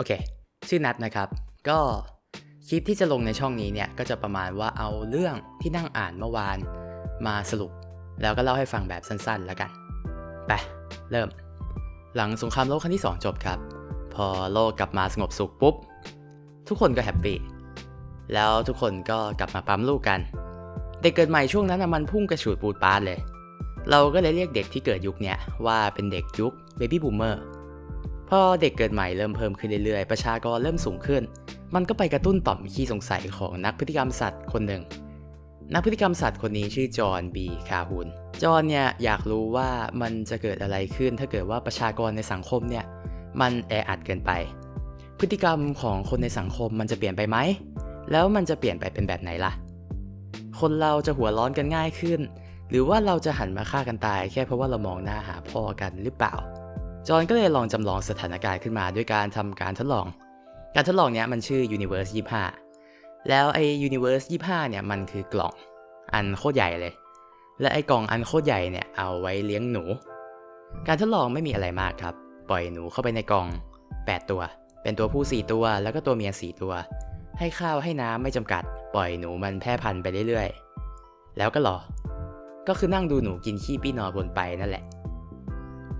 โอเคชื่อนัดนะครับ ก็คลิปที่จะลงในช่องนี้เนี่ยก็จะประมาณว่าเอาเรื่องที่นั่งอ่านเมื่อวานมาสรุป แล้วก็เล่าให้ฟังแบบสั้นๆ แล้วกัน ไป เริ่ม หลังสงครามโลกครั้งที่ 2 จบครับ พอโลกกลับมาสงบสุขปุ๊บ ทุกคนก็แฮปปี้แล้วทุกคนก็กลับมาปั๊มลูกกัน เด็กเกิดใหม่ช่วงนั้นมันพุ่งกระฉูดปูดปาดเลย เราก็เลยเรียกเด็กที่เกิดยุคเนี้ยว่าเป็นเด็กยุคเบบี้บูมเมอร์ พอเด็กเกิดใหม่เริ่มเพิ่มขึ้นเรื่อยๆ ประชากรเริ่มสูงขึ้น มันก็ไปกระตุ้นต่อมขี้สงสัยของนักพฤติกรรมสัตว์คนหนึ่ง นักพฤติกรรมสัตว์คนนี้ชื่อจอห์นบีคาฮูนจอห์นเนี่ยอยากรู้ว่ามันจะเกิดอะไรขึ้นถ้าเกิดว่าประชากรในสังคมเนี่ยมันแออัดเกินไป พฤติกรรมของคนในสังคมมันจะเปลี่ยนไปไหม แล้วมันจะเปลี่ยนไปเป็นแบบไหนล่ะ คนเราจะหัวร้อนกันง่ายขึ้น หรือว่าเราจะหันมาฆ่ากันตาย แค่เพราะว่าเรามองหน้าหาพ่อกันหรือเปล่า จอห์นก็เลยลองจำลองสถานการณ์ขึ้นมาด้วยการทำการทดลอง การทดลองเนี้ยมันชื่อ Universe 25 แล้วไอ้ Universe 25 เนี่ยมันคือกล่องอันโคตรใหญ่เลย และไอ้กล่องอันโคตรใหญ่เนี่ยเอาไว้เลี้ยงหนู การทดลองไม่มีอะไรมากครับ ปล่อยหนูเข้าไปในกล่อง 8 ตัว เป็นตัวผู้ 4 ตัว แล้วก็ตัวเมีย 4 ตัว ให้ข้าวให้น้ำไม่จำกัด ปล่อยหนูมันแพร่พันธุ์ไปเรื่อยๆ แล้วก็รอ ก็คือนั่งดูหนูกินขี้ปี้นอนบนไปนั่นแหละ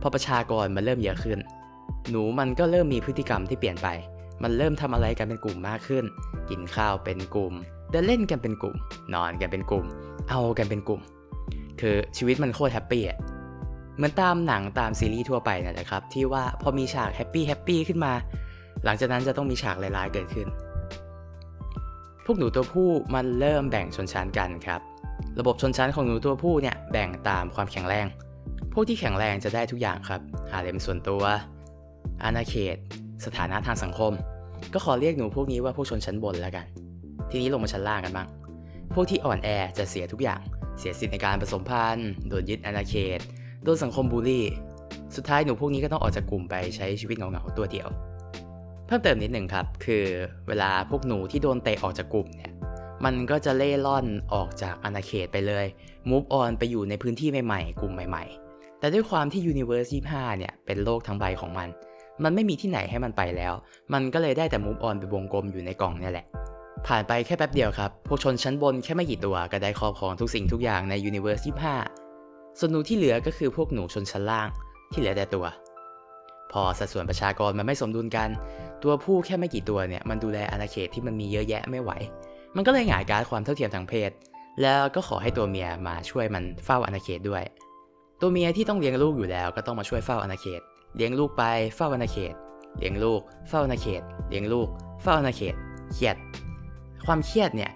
พอประชากรมันเริ่มเยอะขึ้น หนูมันก็เริ่มมีพฤติกรรมที่เปลี่ยนไป มันเริ่มทำอะไรกันเป็นกลุ่มมากขึ้น กินข้าวเป็นกลุ่ม เดินเล่นกันเป็นกลุ่ม นอนกันเป็นกลุ่ม เอากันเป็นกลุ่ม คือชีวิตมันโคตรแฮปปี้อะเหมือนตามหนังตามซีรีส์ทั่วไปนั่นแหละครับ ที่ว่าพอมีฉากแฮปปี้แฮปปี้ขึ้นมา หลังจากนั้นจะต้องมีฉากร้ายๆเกิดขึ้น พวกหนูตัวผู้มันเริ่มแบ่งชนชั้นกันครับ ระบบชนชั้นของหนูตัวผู้เนี่ยแบ่งตามความแข็งแรง พวกที่แข็งแรงจะได้ทุกอย่างครับหาเลมส่วนตัวอาณาเขต สถานะทางสังคม ก็ขอเรียกหนูพวกนี้ว่าพวกชนชั้นบนแล้วกัน ทีนี้ลงมาชั้นล่างกันบ้าง พวกที่อ่อนแอจะเสียทุกอย่าง เสียสิทธิในการผสมพันธุ์ โดนยึดอาณาเขต โดนสังคมบูลลี่ สุดท้ายหนูพวกนี้ก็ต้องออกจากกลุ่มไปใช้ชีวิตเหงาๆตัวเดียว เพิ่มเติมนิดหนึ่งครับ คือเวลาพวกหนูที่โดนเตะออกจากกลุ่มเนี่ย มันก็จะเล่ร่อนออกจากอาณาเขตไปเลย move on ไปอยู่ในพื้นที่ใหม่ๆ กลุ่มใหม่ๆ แต่ด้วยความที่ Universe 25 เนี่ย เป็นโลกทั้งใบของมัน มันไม่มีที่ไหนให้มันไปแล้ว มันก็เลยได้แต่ move on ไปวงกลมอยู่ในกล่องนี่แหละ ผ่านไปแค่แป๊บเดียวครับ พวกชนชั้นบนแค่ไม่กี่ตัวก็ได้ครอบครองทุกสิ่งทุกอย่างใน Universe 25 ส่วนหนูที่เหลือก็คือพวกหนูชนชั้นล่าง ที่เหลือแต่ตัว พอสัดส่วนประชากรมันไม่สมดุลกัน ตัวผู้แค่ไม่กี่ตัวเนี่ยมันดูแลอาณาเขตที่มันมีเยอะแยะไม่ไหว มันก็เลยหงายการความเท่าเทียมทางเพศ แล้วก็ขอให้ตัวเมียมาช่วยมันเฝ้าอาณาเขตด้วย ตัวเมียที่ต้องเลี้ยงลูกอยู่แล้วก็ต้องมาช่วยเฝ้าอาณาเขต เลี้ยงลูกไปเฝ้าอาณาเขต เลี้ยงลูก เฝ้าอาณาเขต เลี้ยงลูก เฝ้าอาณาเขต เครียด ความเครียดเนี่ย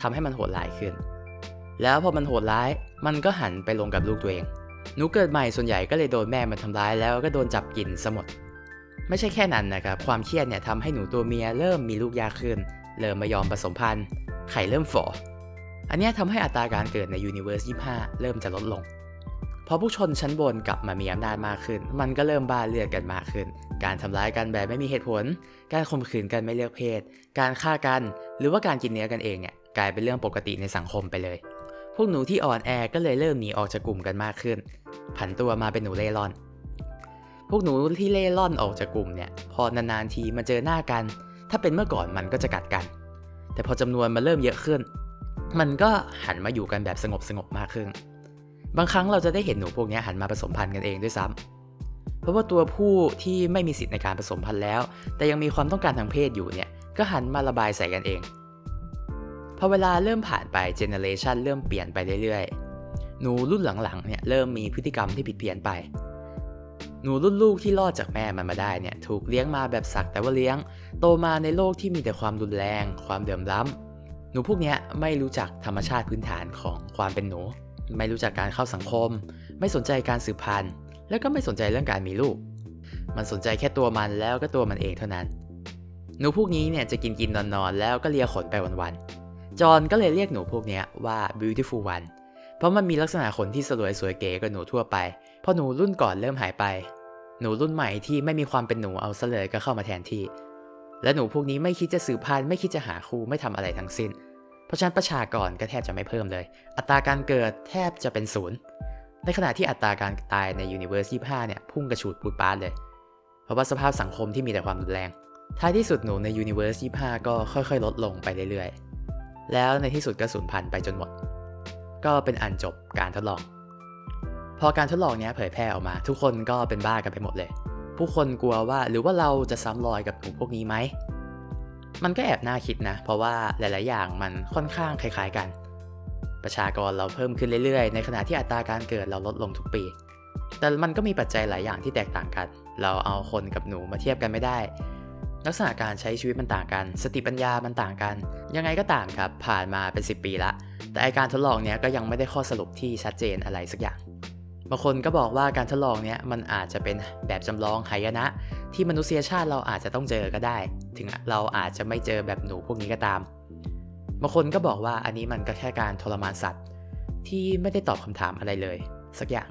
ทำให้มันโหดร้ายขึ้น แล้วพอมันโหดร้าย มันก็หันไปลงกับลูกตัวเอง หนูเกิดใหม่ส่วนใหญ่ก็เลยโดนแม่มันทำร้ายแล้วก็โดนจับกินซะหมดไม่ใช่แค่นั้นนะครับ ความเครียดเนี่ยทำให้หนูตัวเมียเริ่มมีลูกยากขึ้น เริ่มม่ยอมผสมพันธุ์ ไข่เริ่มฝ่อ อันนี้ทำให้อัตราการเกิดใน Universe 25 เริ่มจะลดลง พอผู้ชนชั้นบนกลับมามีอำนาจมากขึ้น มันก็เริ่มบ้าเลือดกันมากขึ้น การทำร้ายกันแบบไม่มีเหตุผล การข่มขืนกันไม่เลือกเพศ การฆ่ากัน หรือว่าการกินเนื้อกันเองเนี่ยกลายเป็นเรื่องปกติในสังคมไปเลย พวกหนูที่อ่อนแอก็เลยเริ่มหนีออกจากกลุ่มกันมากขึ้น ผันตัวมาเป็นหนูเล่ร่อน พวกหนูที่เล่ร่อนออกจากกลุ่มเนี่ย พอนานๆทีมาเจอหน้ากัน ถ้าเป็นเมื่อก่อนมันก็จะกัดกัน แต่พอจำนวนมันเริ่มเยอะขึ้น มันก็หันมาอยู่กันแบบสงบๆมากขึ้น บางครั้งเราจะได้เห็นหนูพวกนี้หันมาผสมพันธุ์กันเองด้วยซ้ำเพราะว่าตัวผู้ที่ไม่มีสิทธิ์ในการผสมพันธุ์แล้ว แต่ยังมีความต้องการทางเพศอยู่เนี่ยก็หันมาระบายใส่กันเองพอเวลาเริ่มผ่านไปเจเนเรชันเริ่มเปลี่ยนไปเรื่อยๆ หนูรุ่นหลังๆเนี่ยเริ่มมีพฤติกรรมที่ผิดเพี้ยนไป หนูรุ่นลูกที่รอดจากแม่มันมาได้เนี่ยถูกเลี้ยงมาแบบสักแต่ว่าเลี้ยง โตมาในโลกที่มีแต่ความรุนแรง ความเดือมล้ำหนูพวกนี้ไม่รู้จักธรรมชาติพื้นฐานของความเป็นหนู ไม่รู้จักการเข้าสังคม ไม่สนใจการสืบพันธุ์ แล้วก็ไม่สนใจเรื่องการมีลูก มันสนใจแค่ตัวมันแล้วก็ตัวมันเองเท่านั้น หนูพวกนี้เนี่ยจะกินกินนอนนอนๆแล้วก็เลียขนไปวันๆ จอนก็เลยเรียกหนูพวกเนี้ยว่า beautiful one เพราะมันมีลักษณะขนที่สลวยสวยเก๋กว่าหนูทั่วไป พอหนูรุ่นก่อนเริ่มหายไป หนูรุ่นใหม่ที่ไม่มีความเป็นหนูเอาซะเลยก็เข้ามาแทนที่ และหนูพวกนี้ไม่คิดจะสืบพันธุ์ไม่คิดจะหาคู่ไม่ทำอะไรทั้งสิ้น เพราะฉะนั้นประชากรก็แทบจะไม่เพิ่มเลย อัตราการเกิดแทบจะเป็นศูนย์ ในขณะที่อัตราการตายใน Universe 25 เนี่ยพุ่งกระฉูดปูดปาดเลย เพราะว่าสภาพสังคมที่มีแต่ความรุนแรง ท้ายที่สุดหนูใน Universe 25 ก็ค่อยๆ ลดลงไปเรื่อยๆ แล้วในที่สุดก็สูญพันธุ์ไปจนหมด ก็เป็นอันจบการทดลอง พอการทดลองนี้เผยแพร่ออกมา ทุกคนก็เป็นบ้ากันไปหมดเลย ผู้คนกลัวว่าหรือว่าเราจะซ้ำรอยกับหนูพวกนี้ไหม มันก็แอบน่าคิดนะ เพราะว่าหลาย ๆ อย่างมันค่อนข้างคล้าย ๆ กัน ประชากรเราเพิ่มขึ้นเรื่อย ๆ ในขณะที่อัตราการเกิดเราลดลงทุกปี แต่มันก็มีปัจจัยหลายอย่างที่แตกต่างกัน เราเอาคนกับหนูมาเทียบกันไม่ได้ ลักษณะการใช้ชีวิตมันต่างกัน สติปัญญามันต่างกัน ยังไงก็ตามครับ ผ่านมาเป็น 10 ปีละ แต่ไอการทดลองเนี้ยก็ยังไม่ได้ข้อสรุปที่ชัดเจนอะไรสักอย่างบางคนก็บอกว่าการทดลองเนี้ยมันอาจจะเป็นแบบจำลองหายนะ ที่มนุษยชาติเราอาจจะต้องเจอก็ได้ ถึงเราอาจจะไม่เจอแบบหนูพวกนี้ก็ตามบางคนก็บอกว่าอันนี้มันก็แค่การทรมานสัตว์ ที่ไม่ได้ตอบคำถามอะไรเลย สักอย่าง